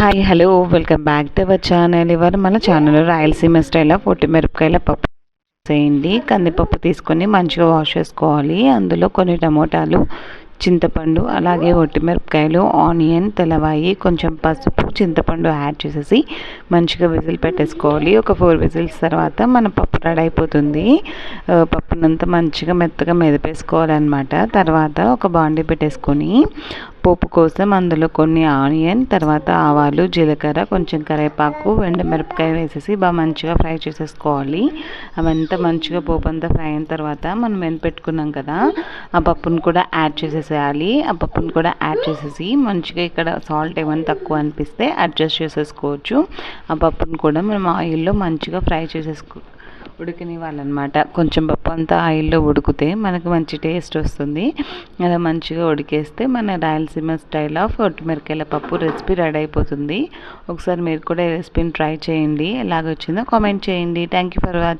Hi hello welcome back to our channel ఇవాళ మన ఛానల్లో రాయలసీమ స్టైల్ పొట్టి మిరపకాయల పప్పు చేయండి. కందిపప్పు తీసుకొని మంచిగా వాష్ చేసుకోవాలి. అందులో కొన్ని టమోటాలు చింతపండు అలాగే ఒట్టిమిరపకాయలు ఆనియన్ తెల్లవాయి కొంచెం పసుపు చింతపండు యాడ్ చేసేసి మంచిగా విజిల్ పెట్టేసుకోవాలి. ఒక ఫోర్ విజిల్స్ తర్వాత మన పప్పు రెడీ అయిపోతుంది. పప్పునంతా మంచిగా మెత్తగా మెదిపేసుకోవాలన్నమాట. తర్వాత ఒక బాండీ పెట్టేసుకొని పోపు కోసం అందులో కొన్ని ఆనియన్ తర్వాత ఆవాలు జీలకర్ర కొంచెం కరివేపాకు మిరపకాయ వేసేసి బాగా మంచిగా ఫ్రై చేసేసుకోవాలి. అవంతా మంచిగా పోపు అంతా ఫ్రై అయిన తర్వాత మనం పెట్టుకున్నాం కదా ఆ పప్పును కూడా యాడ్ చేసేసేయాలి. ఆ పప్పును కూడా యాడ్ చేసేసి మంచిగా ఇక్కడ సాల్ట్ ఏమైనా తక్కువ అనిపిస్తే అడ్జస్ట్ చేసేసుకోవచ్చు. ఆ పప్పును కూడా మనం ఆయిల్లో మంచిగా ఫ్రై చేసేసుకో ఉడికినివ్వాలన్నమాట కొంచెం పప్పు అంతా ఆయిల్లో ఉడికితే మనకు మంచి టేస్ట్ వస్తుంది. అలా మంచిగా ఉడికేస్తే మన రాయలసీమ స్టైల్ ఆఫ్ ఒట్టిమిరకాయల పప్పు రెసిపీ రెడీ అయిపోతుంది. ఒకసారి మీరు కూడా ఈ రెసిపీని ట్రై చేయండి. ఎలాగొచ్చిందో కామెంట్ చేయండి. Thank you for watching